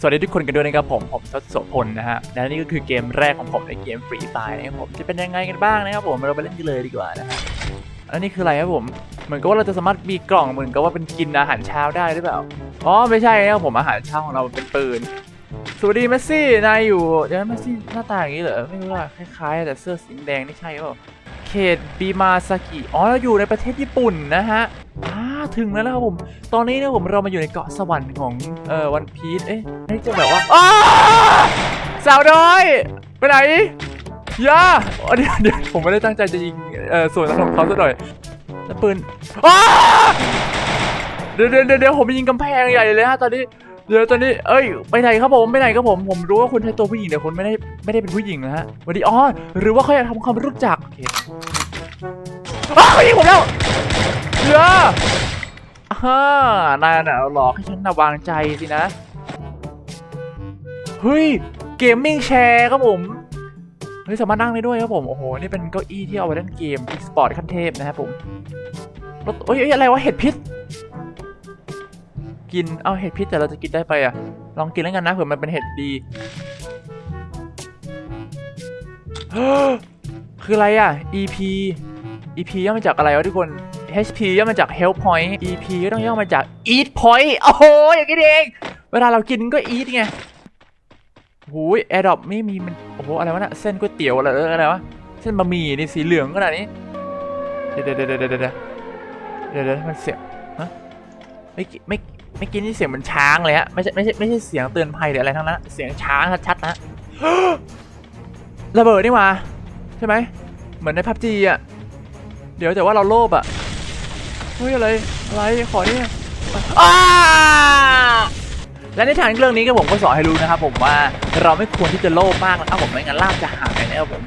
สวัสดีทุกคนกันด้วยนะครับผมผมทศโสพลนะฮะและนี่ก็คือเกมแรกของผมในเกมฟรีไฟนะครับผมจะเป็นยังไงกันบ้างนะครับผมเราไปเล่นกันเลยดีกว่านะฮะแล้วนี่คืออะไรครับผมเหมือนกับว่าเราจะสามารถมีกล่องเหมือนกับว่าเป็นกินอาหารเช้าได้หรือเปล่าอ๋อไม่ใช่นะครับผมอาหารเช้าของเราเป็นปืนสวัสดีเมสซี่นายอยู่เดี๋ยวนะเมสซี่หน้าตาอย่างนี้เหรอไม่รู้ว่าคล้ายๆ แต่เสื้อสีแดงนี่ใช่เปล่า เขตบีมาซากิ อ๋อ เราอยู่ในประเทศญี่ปุ่นนะฮะถึงแล้วนะครับผม ตอนนี้นี่ยผมเรามาอยู่ในเกาะสวรรค์ของเอ่อวันพีชเอ๊ะนี่จะแบบว่าสาวน้อย ไปไหนย่าเดี๋ยวเดี๋ยวผมไม่ได้ตั้งใจจะยิงเอ่อส่วนของเขาซะหน่อยแล้วปืนเดี๋ยวเดี๋ยวเดี๋ยวเดี๋ยวผมยิงกำแพงใหญ่เลยฮะตอนนี้ เดี๋ยวตอนนี้ เอ้ย ไปไหนครับผม ไปไหนครับผม ผมรู้ว่าคุณใช้ตัวผู้หญิงแต่คุณไม่ได้ไม่ได้เป็นผู้หญิงนะฮะวัสดีอ๋อ หรือว่าเขาอยากทำความรู้จัก โอเคอ้าวเขายิงผมแล้วเดี๋ยวฮ่านายน่ะหลอกให้ฉันนะวางใจสินะ เฮ้ย เกมมิ่งแชร์ครับผมเฮ้ยสามารถนั่งได้ด้วยครับผม โอ้โห นี่เป็นเก้าอี้ที่เอาไว้เล่นเกมสปอร์ตขั้นเทพนะครับผมรถเอ้ยเอ้ยอะไรวะ เห็ดพิษ กิน เอาเห็ดพิษแต่เราจะกินได้ไปอะ ลองกินแล้วกันนะเผื่อมันเป็นเห็ดดี คืออะไรอะ EP EP ย่อมาจากอะไรวะทุกคน HP ย่อมาจาก Health Point EP ก็ต้องย่อมาจาก Eat Point โอ้โหอย่างนี้เอง เวลาเรากินก็ Eat ไงหูยแอร์ดอปไม่มีมัน โอ้โห อะไรวะน่ะ เส้นก๋วยเตี๋ยวอะไรอะไรวะ เส้นบะหมี่นี่สีเหลืองขนาดนี้ เดี๋ยวเดี๋ยวเดี๋ยวเดี๋ยวเดี๋ยวเดี๋ยวเดะมันเสียงฮะไม่ไม่ ไม่กินนี่เสียงเหมันช้างเลยฮะไม่ใช่ไม่ใช่ไม่ใช่เสียงเตือนภัยหรืออะไรทั้งนั้นเสียงช้างชัดๆนะระเบิดนี่หว่าใช่ไหมเหมือนในพับจีอะเดี๋ยวแต่ว่าเราโลภอะเฮ้ยอะไรอะไรขอเนี่ยและในทางเรื่องนี้ก็ผมก็สอนให้รู้นะครับผมว่าเราไม่ควรที่จะโลภมากนะครับผมไม่งั้นลาบจะหายนะครับผม